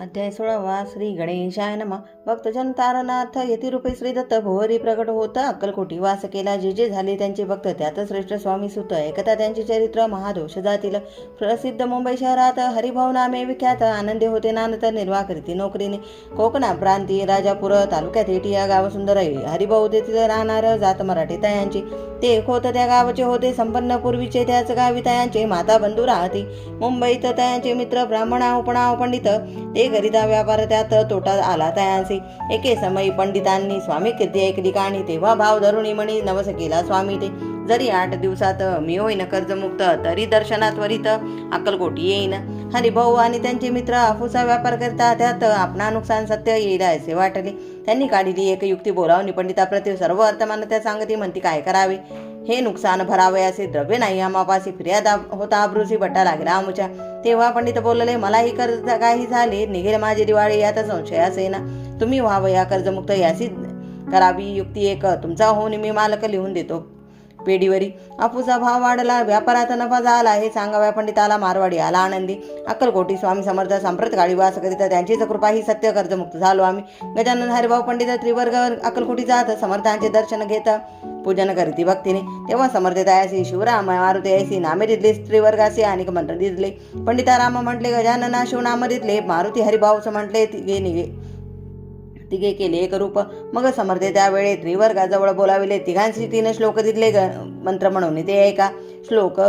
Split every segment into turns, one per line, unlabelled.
अध्याय सोळावा श्री गणेशाय नमः. भक्तजन तारनाथ यतिरूपे श्री दत्त भुवरी प्रगट होत अक्कलकोटी वास केला. जे जे झाले त्यांचे भक्त त्यात श्रेष्ठ स्वामी सुत. एकता त्यांचे चरित्र महादोष जातील. प्रसिद्ध मुंबई शहरात हरिभाऊ नामे विख्यात. आनंदी होते नानत निर्वाह करीती नोकरीने. कोकणा प्रांती राजापूर तालुक्यात एटी या गाव सुंदर हरिभाऊ तेथील राहणार जात मराठी तयांची ते एक त्या गावाचे होते. संपन्न पूर्वीचे त्याच गावी तयांचे माता बंधू राहती. मुंबईत तयांचे मित्र ब्राह्मणा उपणा पंडित ते करिता व्यापार त्यात तोटा आला तयांचे. एके समयी पंडितांनी स्वामी कीर्ती ऐकली काणी तेव्हा भाव धरुणी म्हणी नवस केला स्वामी ते जरी आठ दिवसात मी होईन कर्जमुक्त तरी दर्शनात वरित अक्कलकोटी येईन. हरिभाऊ आणि त्यांचे मित्र आफूचा व्यापार करता त्यात आपणा नुकसान सत्य येईल असे वाटले. त्यांनी काढलेली एक युक्ती बोलावणी पंडिताप्रती सर्व अर्थमान त्या सांगती म्हणती काय करावे? हे नुकसान भरावे असे द्रव्य नाही. आमापाशी फिर्याद होता अब्रुसी बट्टा लागला आमच्या तेव्हा पंडित बोलले मलाही कर्ज काही झाले निघेल माझी दिवाळी यात संशय असे ना तुम्ही व्हावं या कर्जमुक्त याची करावी युक्ती एक. तुमचा होऊन मी मालक लिहून देतो. पेढीवरी. आपूचा भाव वाढला व्यापाराचा नफा झाला हे सांगाव्या पंडिताला मारवाडी आला आनंदी. अक्कलकोटी स्वामी समर्थ संप्रत काळी वास करिता त्यांचीच कृपा ही सत्य कर्जमुक्त झालो आम्ही. गजानन हरिभाऊ पंडित त्रिवर्ग अक्कलकोटी जात समर्थांचे दर्शन घेत पूजन करीती भक्तीने. तेव्हा समर्थ दयासी शिवराम मारुती ऐसी नामे दिदले स्त्रीवर्गासी आणि मंत्र दिदले पंडिताराम म्हटले गजानना शिवनाम दिदले मारुती हरिभाऊचं म्हटले गे निघे. तिघे केले एक रूप. मग समर्थे त्यावेळे त्रिवर्गाजवळ बोलाविले. तिघांशी तीन श्लोक तिथले ग मंत्र म्हणून. ते ऐका श्लोक.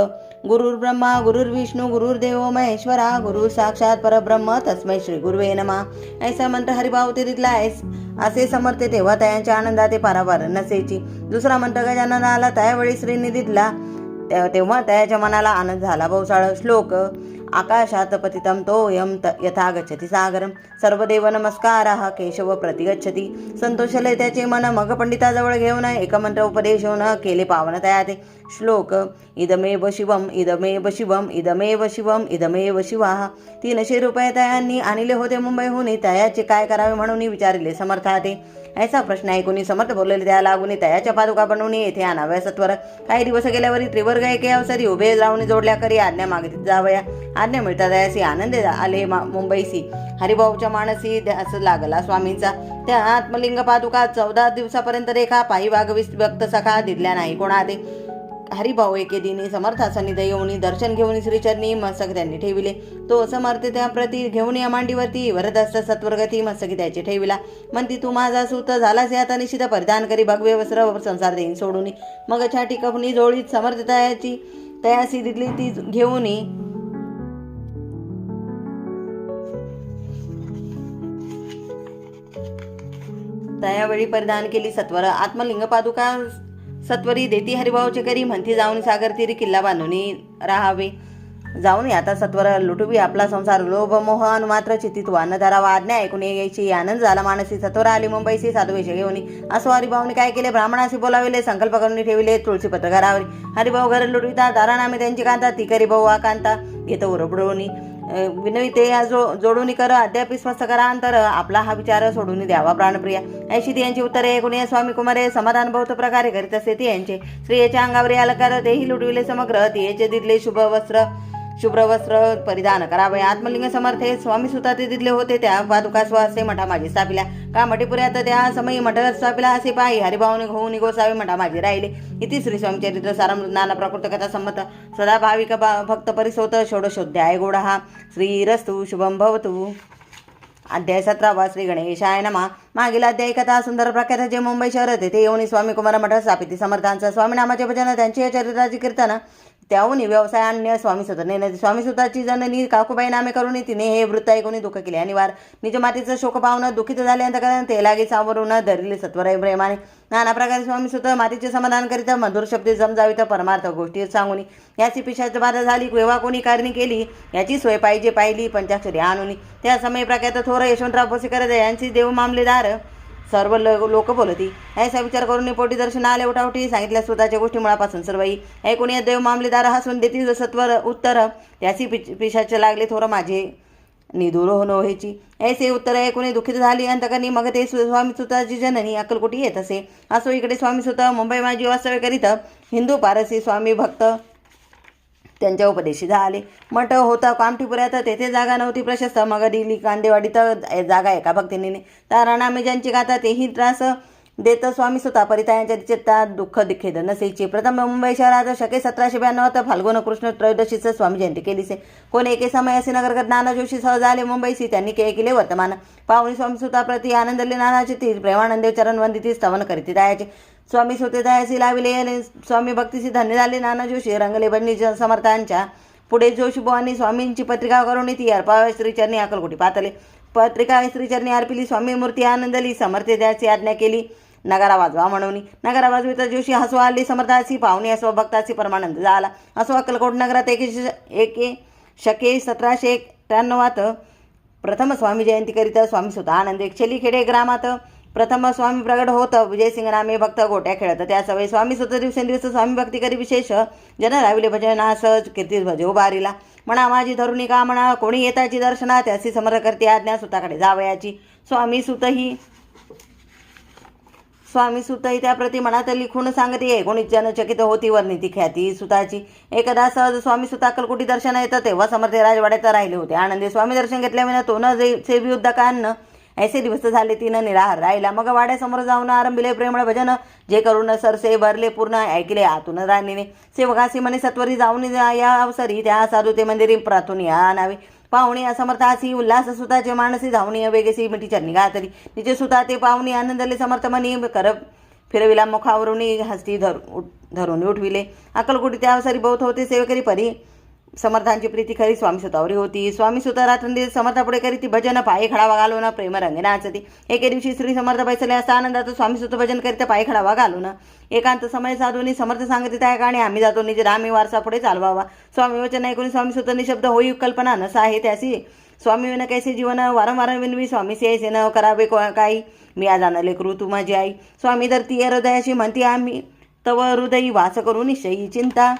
गुरुर्ब्रह्मा गुरुर्विष्णू गुरुर्देव महेश्वरा गुरु साक्षात परब्रह्म तस्मै श्री गुरुवे नमा. ऐसा मंत्र हरिभाव ते दिला ऐस असे समर्थे तेव्हा तयांच्या आनंदाते पारावार नसेची. दुसरा मंत्र गजाननाला त्यावेळी श्रीनिधीतला ते- तेव्हा त्याच्या मनाला आनंद झाला. बहुसाळ श्लोक. आकाशात पतितं तोयं त यथा गच्छति सागरं। सर्वदेव नमस्कारः केशव प्रतिगच्छति। संतोषले त्याचे मन मग पंडिताजवळ घेऊन एकमंत्र उपदेश होऊन केले पावन तयाते। श्लोक इदमेव शिवम इदमेव शिवम इदमेव शिवम इदमेव शिवाः। तीनशे रुपये तयांनी आणले होते मुंबईहून तयाचे काय करावे म्हणून विचारले समर्थाते। ऐसा प्रश्न ऐकून समर्थ बोललेले त्या लागून तयाच्या पादुका बनवून येथे आणाव्या सत्वर काही दिवस गेल्यावरी त्रिवर्ग एके अवसरी उभे लावून जोडल्या करी आज्ञा मागित जावया। आज्ञा मिळता दयासी आनंद आले मा मुंबईसी हरिभाऊच्या मानसी ध्यास लागला स्वामींचा। त्या आत्मलिंग पादुका चौदा दिवसापर्यंत रेखा पायी वागविस व्यक्त सखा दिल्या नाही कोणा आधी हरिभाऊ एके दिनी दैवनी दर्शन घेऊन श्रीचरणी मस्तक त्यांनी ठेविले. तो समर्थ त्या प्रती घेऊन या मांडीवरती वरदस्त सत्वर्गती मस्तकी त्याची ठेविला. म्हणती तू माझा सुत झालास आता निश्चित परिधान करी भगवे वस्त्र संसार देईन सोडून. मग छाटी कपणी जोडीत समर्थ तयाची तयासी दिली ती घेऊन त्यावेळी परिधान केली सत्वर. आत्मलिंग पादुका सत्वरी देती हरिभाऊचे करी म्हणती जाऊन सागर तिरी किल्ला बांधून राहावे. जाऊन आता सत्वर लुटवी आपला संसार लोभ मोहन मात्र चित्तित वान धरावा. आज्ञा ऐकून यायची आनंद झाला. मानसी सत्वर आली मुंबईशी साधुवेश घेऊन असो हरिभाऊने काय केले? ब्राह्मणाशी बोलाविले संकल्प करून ठेविले तुळशी पत्र घरावर. हरिभाऊ घर लुटविता दारानामे त्यांची कांता ती करी भाऊ हा कांता येतो उरबडवणी विनविते या जो जोडून कर अद्याप स्वस्थ अंतर आपला हा विचार सोडून द्यावा प्राणप्रिया. ऐशी ती यांची उत्तरे कुणी स्वामी कुमारे समाधान बहुत प्रकारे करीत असे ती यांचे. स्त्रियेच्या अंगावर अलकार तेही लुटविले समग्र तियेचे दिदले शुभ वस्त्र. शुभ्र वस्त्र परिधान करावे. आत्मलिंग समर्थे स्वामी सुता ते दिले होते. त्या पादुका स्वासे मठा माझी स्थापिल्या. का मठीपुऱ्यात त्या समयी मठ स्थापिला असे पायी हरिभाऊने होऊन निघोसावे मठा माझे राहिले. इति श्री स्वामीचरित्र सारम नाना प्रकृत कथा संमत. सदा भाविक भक्त परिसोत. षोडशोध्याय गोड हा श्रीरस्तु शुभम भवतु. अध्याय सतरावा. श्री गणेशाय नमा. मागील अध्याय कथा सुंदर प्रख्यात जे मुंबई शहरात येथे येऊन स्वामी कुमार मठ स्थापित. समर्थांचा स्वामी नामाचे भजन त्यांची या चरित्राची कीर्तन त्याहून व्यवसायान्य स्वामी नाही स्वामी सुताची जननी काकूबाई नामे करून तिने हे वृत्त ऐकून दुःख केले. आणि वार निज मातीचं शोक पाहून दुःखित झाल्यानंतर ते लागे सावरून धरले सत्वर प्रेमाने. नाना प्रकारे स्वामी सुत मातीचे समाधान करीत मधुर शब्द जमजावित परमार्थ गोष्टी सांगून याची पिशाच बाधा झाली वेव्हा कोणी कारणी केली याची सोय पाहिजे पाहिली पंचाक्षरी आणून. त्या समय प्रख्यात थोर यशवंतराव भोसेकर यांची देव मामलेदार सर्व लोक बोलती. ऐसा विचार करून पोटी दर्शन आले उठावटी सांगितल्या स्वतःच्या गोष्टी मुळापासून सर्वही ऐकून या देव मामलेदार हसून देती सत्वर उत्तर. त्याची पिश पिशाचे लागले थोडं माझे. निदूर होणं व्हायची. ऐसे उत्तर ऐकून दुःखित झाली. अंतकरणी मग ते सु- स्वामी सुताची जननी अक्कलकोटी येत असे. असो इकडे स्वामी सुत मुंबई माझी वास्तव्य करीत. हिंदू पारसी स्वामी भक्त. त्यांच्या उपदेशी झाले मठ होता कामठीपुऱ्यात तेथे जागा नव्हती प्रशस्त. मग दिली कांदेवाडी तर जागा एका भक्तीने तारानामे ज्यांची गाथा तेही त्रास देत स्वामी स्वतः परितायांच्या चित्तात दुःख दिखेद नसेची प्रथम मुंबई शहरात शके सतराशे ब्याण्णव तर फाल्गुन कृष्ण त्रयोदशीचं स्वामी जयंती केलीसे. कोणी एके समय असे नगरकर नाना जोशी सहज आले. मुंबईशी त्यांनी के केले वर्तमान. पाहुणी स्वामी स्वतः प्रति आनंदले नानाचे ती प्रेमानंदे चरण वंदिती स्तवन करीत राहायचे. स्वामी सुतेदायासी लाविले आणि स्वामी भक्तीशी धन्य झाले नाना जोशी रंगले बंडी समर्थांच्या. पुढे जोशीबुवांनी स्वामींची पत्रिका करून ती अर्पाव्या श्रीचरणी अकलकोटी पातले पत्रिका श्रीचरणी अर्पिली स्वामी मूर्ती आनंदली समर्थ द्यायची आज्ञा केली. नगारा वाजवा म्हणून. नगारा वाजविता जोशी हसवा आली समर्थाची पाहुणी असो भक्ताची परमानंद झाला. असो अक्कलकोट नगरात एक एके शके सतराशे त्र्याण्णवात प्रथम स्वामी जयंती करीत स्वामी सुद्धा आनंद एक खेडे ग्रामात प्रथम स्वामी प्रगट होत विजयसिंग नामे भक्त गोट्या खेळत. त्या सवयी स्वामी सुत दिवसेंदिवस स्वामी भक्ती करी विशेष. जन राविले सहज कीर्ती भजे उभारीला. म्हणा माझी धरुणी का म्हणा कोणी येताची दर्शना त्याची समर्थ करते आज्ञा सुताकडे जावयाची. स्वामी सुतही स्वामी सुतही त्याप्रती मनात लिखून सांगते कोणी जनचकित होती वर्णिती ख्याती सुताची. एकदा सहज स्वामी सुता अक्कलकोटी दर्शन येतं तेव्हा समर्थ राजवाड्यात राहिले होते. आनंदी स्वामी दर्शन घेतल्याविना तो न जे सेवी उद्दकांना ऐसे दिवस झाले तिनं निराहार राहिला. मग वाड्यासमोर जाऊन आरंभिले प्रेमळ भजन. जे करून सरसे भरले पूर्ण ऐकले आतून राणीने. सेवकासी म्हणे सत्वरी जाऊन या अवसरी. त्या साधू ते मंदिरी प्रातून या नावे. पाहुणी असमर्थासी उल्हास सुताचे मानसी धावणी वेगेसी मिठी चरणी घातली तिचे सुता ते पाहुणी आनंदले समर्थ समर्थमनी कर फिरविला मुखावरून हस्ती धर धरून उठविले. अकलकुटी त्या अवसरी बहुत होते. सेवकरी परी समर्थांची प्रीती खरी स्वामी सुतावरी होती. स्वामी सुता रात्रंदिवस समर्थापुढे करी ती भजन पायी खडावा घालून प्रेम रंगे नाचती. एके दिवशी श्री समर्थ बैसले असता आनंदात स्वामी सुत भजन करीत पायी खडावा घालून. एकांत समय साधूनी समर्थ सांगितता आहे का आणि आम्ही जातो. निज रामी वारसा पुढे चालवावा. स्वामी वचन ऐकून स्वामी सुत निशब्द होई कल्पना नसा आहे त्याशी स्वामी विन कैसे जीवन? वारंवार विनवी. स्वामी से न करावे काही. मी आज आणले करू तू माझी आई. स्वामी धरती हृदयाशी म्हणती आम्ही तव हृदयी वास करू निश्चयी चिंता.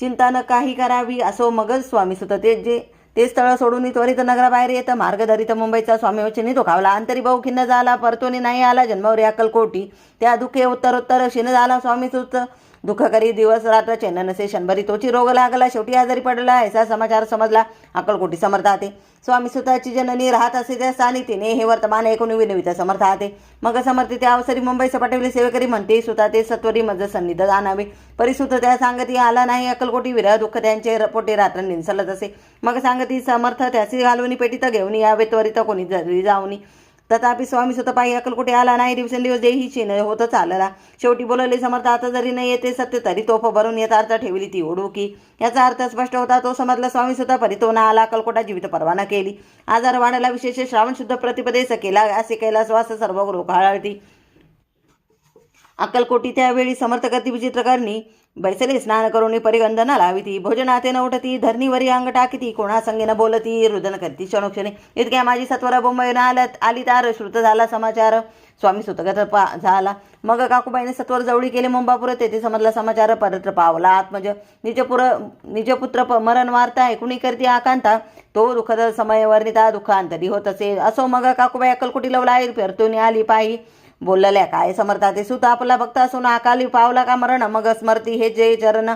चिंता न काही करावी असो मगच स्वामी सुत ते जे ते स्थळ सोडून त्वरित नगराबाहेर येतं. मार्ग धरित मुंबईचा स्वामी वचनी खावला. अंतरी भाऊ खिन्न झाला. परतोनी नाही आला. जन्मावरी अक्कलकोटी. त्या दुखे उत्तरोत्तर शिन झाला. स्वामी सुत दुःख करी दिवस रात्र चैन नसे शनभरी तोची रोग लागला शेवटी आजारी पडला. असा समाचार समजला. अक्कलकोटी समर्थाते स्वामी सुताची जननी राहत असे त्या स्थानी तिने हे वर्तमान ऐकून विनवित समर्थाते मग समर्थ त्या अवसरी मुंबई सपाटवली सेवेकरी म्हणते सुता ते सत्वरी मज सन्निध जाणावे परिसुत त्या सांगती आला नाही अकलकोटी विरह. दुःख त्यांचे पोटे रात्र निंसलत असे. मग सांगती समर्थ त्याची घालवणी पेटीत घेऊन यावे त्वरित कोणी जरी जाऊनी. तथापि स्वामी स्वतःपायी अक्कलकोटे आला नाही दिवसेंदिवस देही चिन होत चालला. शेवटी बोलवले समर्थ आता जरी नाही येते सत्य तरी तोफ भरून यथार्थ अर्थ ठेवली ती ओढू की याचा अर्थ स्पष्ट होता तो समजला स्वामी स्वतः परी तो ना आला अक्कलकोटा जीवित परवाना केली. आजार वाढायला विशेष श्रावण शुद्ध प्रतिपदेस केला असे केला श्वास सर्व लोक अक्कलकोटी त्यावेळी समर्थ करती विचित्र करणी बैसले स्नान करून परिगंधना लाविती भोजनाते न उठती धरणीवरी अंग टाकीती कोणासंगे न बोलती रुदन करती. क्षणोक्षणे इतक्या माझी सत्वरा बोंबई आल्यात आली तार श्रुत झाला समाचार. स्वामी सुतगत पा झाला. मग काकूबाईने सत्वर जवळी केले मुंबापुर तेथे समजला समाचार परत पावला. आत्मज निजपुर निजपुत्र प मरण वार्ता ऐकुणी करती आकांता? तो दुःखद समय वर्णिता दुःखांतरी होत असे. असो मग काकूबाई अक्कलकोटी लवला फिरतून आली पायी. बोलल्या काय समर्था ते सुत आपला भक्त असून अकाली पावला का मरण? मग स्मरती हे जे चरण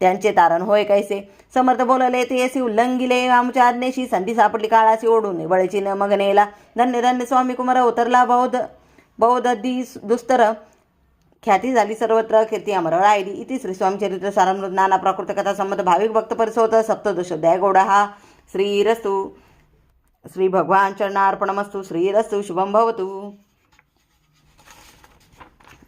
त्यांचे तारण होय कैसे समर्थ बोलले ते असे उल्लंघिले आमच्या आज्ञेशी संधी सापडली काळाशी ओढून. बळची न मग नेला धन्य धन्य स्वामी कुमार उतरला बौद्ध बौद्ध दी दुस्तर. ख्याती झाली सर्वत्र कीर्ती अमर राहिली इति श्री स्वामीचरित्र सारामृत नाना प्राकृत कथा संबंध भाविक भक्त परिसोत. सप्तदश गोडा हा. श्रीरस्तु. श्री भगवान चरणार्पणमस्तु. श्रीरस्तु. शुभम भवतु.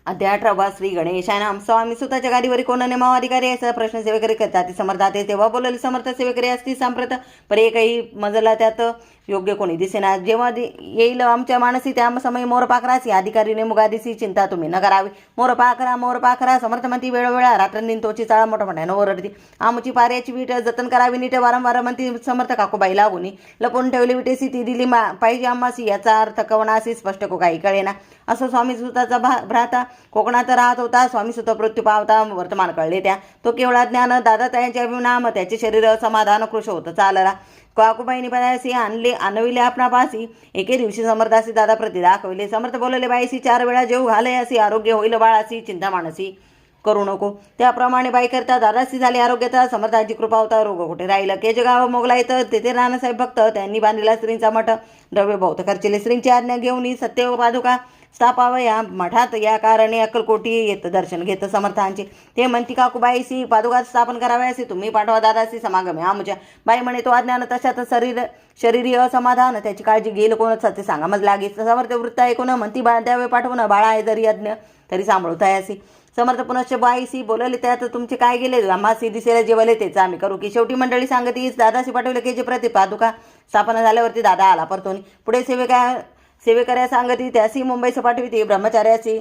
अध्याय श्री गणेशानाम स्वामी स्वतःच्या गाडीवर कोण नेमाव अधिकारी असा प्रश्न सेवेकरी करतात ती समर्थाते तेव्हा बोलले समर्थ सेवेकरी असती सांप्रत. पर काही मजला त्यात योग्य कोणी दिसेना. जेव्हा येईल आमच्या माणसी त्या समय मोर पाखरासी अधिकारीने नेमुगा चिंता तुम्ही न करावी मोर पाखरा मोर पाखरा समर्थ म्हणती वेळोवेळा रात्रंदिन तोची चाळा मोठा मोठ्यानं ओरडती आमची पाऱ्याची वीट जतन करावी नीट वारंवार म्हणती समर्थ काकूबाई लागूनी. लपून ठेवली विटेसी ती दिली मा पाहिजे आम्हासी. याचा अर्थ कवणासी स्पष्ट को काही कळेना. असं स्वामी सुताचा भा भ्राता कोकणात राहत होता स्वामी सुत मृत्यू पावता वर्तमान कळले त्या. तो केवळा ज्ञान दादा त्यांचे त्याचे शरीर समाधान कृश होतं चालला. काकूबाईनी बनायसी आणले आणविले आपणापासी एके दिवशी समर्थासी दादा प्रति दाखविले. समर्थ बोलले बाईसी चार वेळा जेव घाले असी आरोग्य होईल बाळासी चिंता मानसी. करू नको. त्याप्रमाणे बाई करता दादासी झाली आरोग्याचा. समर्थाची कृपा होता रोग कुठे राहिलं? केजगाव मोगला इथं तेथे नानासाहेब भक्त त्यांनी बांधलेला स्त्रींचा मठ. द्रव्य बहुत खर्चिले स्त्रींची आज्ञा घेऊन सत्य पादुका स्थापावं या मठात या कारणे अक्कलकोटी येतं दर्शन घेतं समर्थांचे. ते म्हणती काकूबाईसी पादुका स्थापन करावयासी तुम्ही पाठवा दादासी या आमच्या बाई म्हणे तो अज्ञान तशात शरीर शरीरी असमाधान त्याची काळजी घेईल कोणच ते सांगा मग लागेल. समर्थ वृत्त ऐकून म्हणती बा द्यावे पाठवून बाळा आहे जरी अज्ञ तरी सांभाळता यासी समर्थ पुनश्च बाईसी बोलले त्यात तुमचे काय गेले? आम्हासी दिसेला जेवले तेच आम्ही करू की? शेवटी मंडळी सांगती दादाशी पाठवले की जे प्रति पादुका स्थापना झाल्यावरती दादा आला परतोनी. पुढे सेवे काय सेवेकऱ्या सांगती त्यासी मुंबई सपाठविती ब्रह्मचार्याची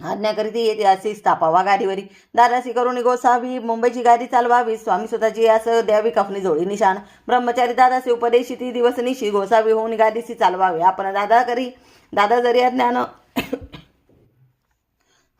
आज्ञा करीती येते अशी स्थापावा गाडीवरी. दारासी करून गोसावी मुंबईची गाडी चालवावी स्वामी स्वतःची असं द्यावी कफनी जोडी निशाण. ब्रह्मचारी दादासी उपदेशी ती दिवस निशी गोसावी होऊन गाडीसी चालवावी. आपण दादा करी दादा जरी अज्ञान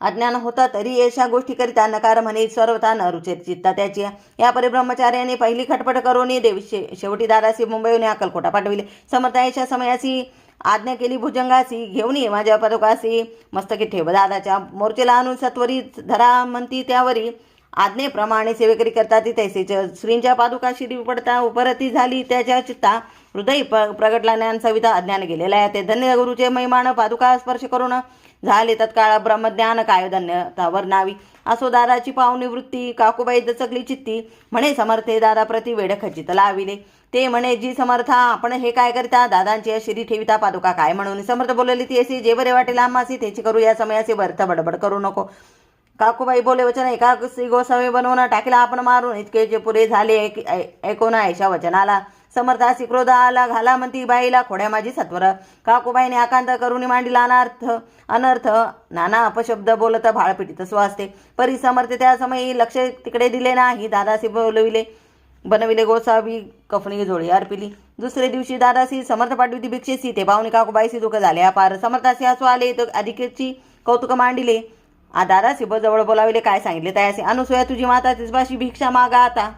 अज्ञान होता तरी अशा गोष्टी करिता नकार म्हणे सर्वता न रुचेत चित्ता त्याची. या ब्रह्मचार्याने पहिली खटपट करून देवी शे शेवटी दादासी मुंबईहून अक्कलकोटा पाठविले. समर्थायच्या समयासी आज्ञा केली भुजंगासी घेऊन ये माझ्या पदकासी. मस्तकी ठेव दादाच्या मोर्चेला आणून सत्वरी धरा म्हणती त्यावरी. आज्ञेप्रमाणे सेवेकरी करता ती तैसेच श्रींच्या पादुका शिरी पडता उपरती झाली त्याच्या चित्ता. हृदय प प्रगटला ज्ञान सविता अज्ञान गेलेला आहे. ते धन्य गुरुचे महिमान पादुका स्पर्श करून झाले तत्काळ ब्रह्मज्ञान काय धन्य तावर नावी असो दादाची पाहुणी वृत्ती काकूबाई दचकली चित्ती. म्हणे समर्थे दादा प्रति वेड खचित लाविले. ते म्हणे जी समर्था आपण हे काय करता? दादांची शिरी ठेविता पादुका काय? म्हणून समर्थ बोलली ती अशी जे बरे वाटेल आम्हासी त्याची करू या समयाची व्यर्थ बडबड करू नको. काकूबाई बोले वचन एका गोसावी बनवून टाकीला आपण मारून इतके जे पुरे झाले ऐक- ऐ- ऐकून ऐशा वचनाला. समर्थासी क्रोध आला घाला म्हणती बाईला खोड्या माझी सत्वर. काकूबाईने आकांत करून मांडीला अनर्थ अनर्थ नाना अपशब्द बोलत भाळपिटीत स्वासते परी समर्थ त्या समयी लक्ष तिकडे दिले नाही दादासी बोलविले. बनविले गोसावी कफणी जोळी अर्पिली दुसरे दिवशी दादासी समर्थ पाठविती भिक्षेसी ते पाहुणे काकूबाईसी दुःख झाले. अपार समर्थासी असो आले तर अधिकची कौतुक मांडिले. आ दादासी जवळ बोलाविले काय सांगितले तयासी? अनुसूया तुझी माता तिसबाशी भिक्षा मागा आता.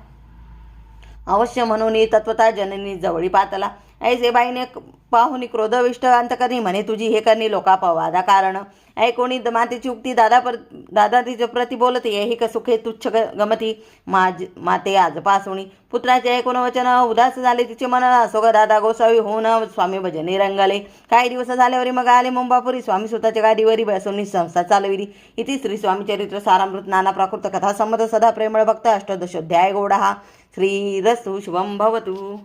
अवश्य म्हणून तत्वता जननी जवळी पातला. ऐसे बाईने पाहुनी क्रोधविष्ट अंतकरणी म्हणे तुझी हे करणी लोका पवादा कारण ऐकोणी मातेची उक्ती दादा पर दादा तिच्या प्रति बोलत हे का सुखे तुच्छ ग- गमती. माज माते आजपासुणी पुत्राचे ऐकून वचन उदास झाले तिचे मन असो ग दादा गोसावी होऊन स्वामी भजने रंगले. काही दिवस झाल्यावरी मग आले मुंबापुरी स्वामी स्वतःच्या गाडीवरी बसून संस्था चालविली. इथे श्री स्वामी चरित्र सारामृत नाना प्राकृत कथा संमत सदा प्रेमळ भक्त अष्टदशोध्याय गोडा. श्रीरस्तु शुभम भवतु.